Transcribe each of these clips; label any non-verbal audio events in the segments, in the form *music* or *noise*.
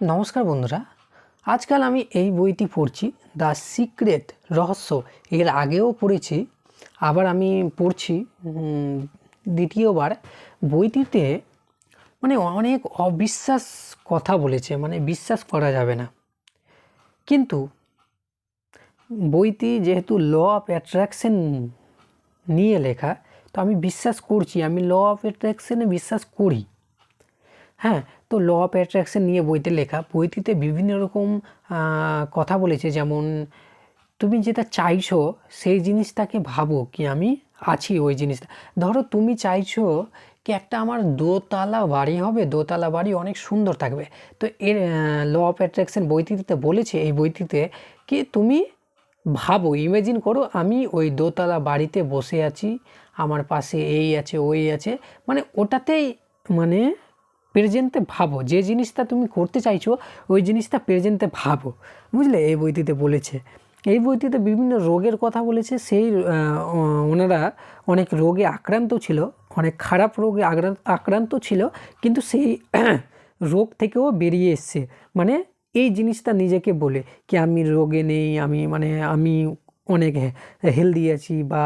নমস্কার বন্ধুরা। আজকাল আমি এই বইটি পড়ছি, দ্য সিক্রেট রহস্য। এর আগেও পড়েছি, আবার আমি পড়ছি দ্বিতীয়বার। বইটিতে মানে অনেক অবিশ্বাস কথা বলেছে মানে বিশ্বাস করা যাবে না। কিন্তু বইটি যেহেতু ল অফ অ্যাট্রাকশন নিয়ে লেখা, তো আমি বিশ্বাস করছি, আমি ল অফ অ্যাট্রাকশনে বিশ্বাস করি। হ্যাঁ তো ল অফ অ্যাট্রাকশন নিয়ে বইতে লেখা। বইটিতে বিভিন্ন রকম কথা বলেছে। যেমন, তুমি যেটা চাইছো, সেই জিনিসটাকে ভাবো কি আমি আছি ওই জিনিসটা। ধরো, তুমি চাইছো কি একটা আমার দোতলা বাড়ি হবে? দোতলা বাড়ি অনেক সুন্দর থাকবে। তো এর ল অফ অ্যাট্রাকশন বইটিতে বলেছে, এই বইটিতে কি তুমি ভাবো, ইমেজিন করো আমি ওই দোতলা বাড়িতে বসে আছি। আমার পাশে এই আছে, ওই আছে। মানে ওটাতেই মানে প্রেজেন্টে ভাবো, যে জিনিসটা তুমি করতে চাইছো, ওই জিনিসটা প্রেজেন্টে ভাবো। বুঝলে? এই বইটিতে বলেছে। এই বইটিতে বিভিন্ন রোগের কথা বলেছে। সেই ওনারা অনেক রোগে আক্রান্ত ছিল, অনেক খারাপ রোগে আক্রান্ত ছিল, কিন্তু সেই *clears throat* রোগ থেকেও বেরিয়ে এসছে। মানে এই জিনিসটা নিজেকে বলে, কি আমি রোগে নেই, আমি মানে আমি অনেক হেলদি আছি বা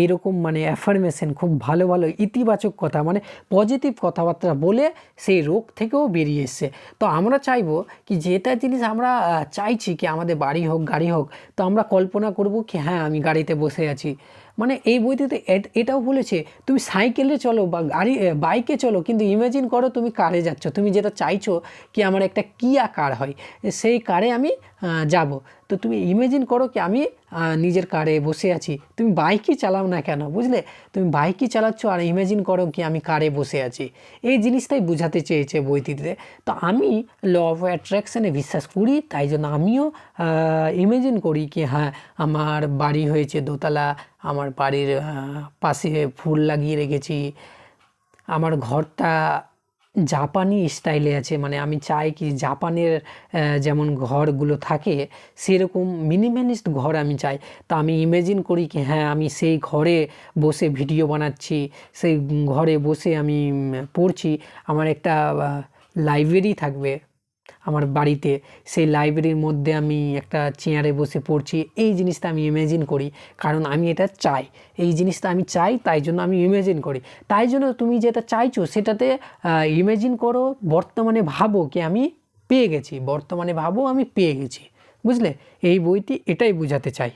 এইরকম মানে অ্যাফার্মেশন খুব ভালো ভালো, ইতিবাচক কথা মানে পজিটিভ কথাবার্তা বলে সেই রোগ থেকেও বেরিয়ে এসছে। তো আমরা চাইব কি যেটা জিনিস আমরা চাইছি কি আমাদের বাড়ি হোক, গাড়ি হোক, তো আমরা কল্পনা করব কি হ্যাঁ আমি গাড়িতে বসে আছি। মানে এই বইটিতে এট- এটাও বলেছে, তুমি সাইকেলে চলো বা গাড়ি বাইকে চলো, কিন্তু ইমাজিন করো তুমি কারে যাচ্ছ, তুমি যেটা চাইছো কি আমার একটা কিয়া কার হয় সেই কারে আমি যাব। তো তুমি ইমাজিন করো কি আমি নিজের কারে বসে আছি, তুমি বাইকই চালাও না কেন, বুঝলে? তুমি বাইকই চালাচ্ছ আর ইমাজিন করো কি আমি কারে বসে আছি। এই জিনিসটাই বোঝাতে চেয়েছে বইটিতে। তো আমি ল অফ অ্যাট্রাকশানে বিশ্বাস করি, তাই জন্য আমিও ইমাজিন করি কি হ্যাঁ আমার বাড়ি হয়েছে দোতলা আমার বাড়ির পাশে ফুল লাগিয়ে রেখেছি। আমার ঘরটা জাপানি স্টাইলে আছে মানে আমি চাই কি জাপানের যেমন ঘরগুলো থাকে, সেরকম মিনিমালিস্ট ঘর আমি চাই। তা আমি ইমেজিন করি কি হ্যাঁ আমি সেই ঘরে বসে ভিডিও বানাচ্ছি, সেই ঘরে বসে আমি পড়ছি। আমার একটা লাইব্রেরি থাকবে। আমার বাড়িতে, সেই লাইব্রেরির মধ্যে আমি একটা চেয়ারে বসে পড়ছি। এই জিনিসটা আমি ইমেজিন করি, কারণ আমি এটা চাই। এই জিনিসটা আমি চাই, তাই জন্য আমি ইমেজিন করি। তাই জন্য তুমি যেটা চাইছো, সেটাতে ইমেজিন করো, বর্তমানে ভাবো কি আমি পেয়ে গেছি। বর্তমানে ভাবো আমি পেয়ে গেছি। বুঝলে? এই বইটি এটাই বোঝাতে চাই।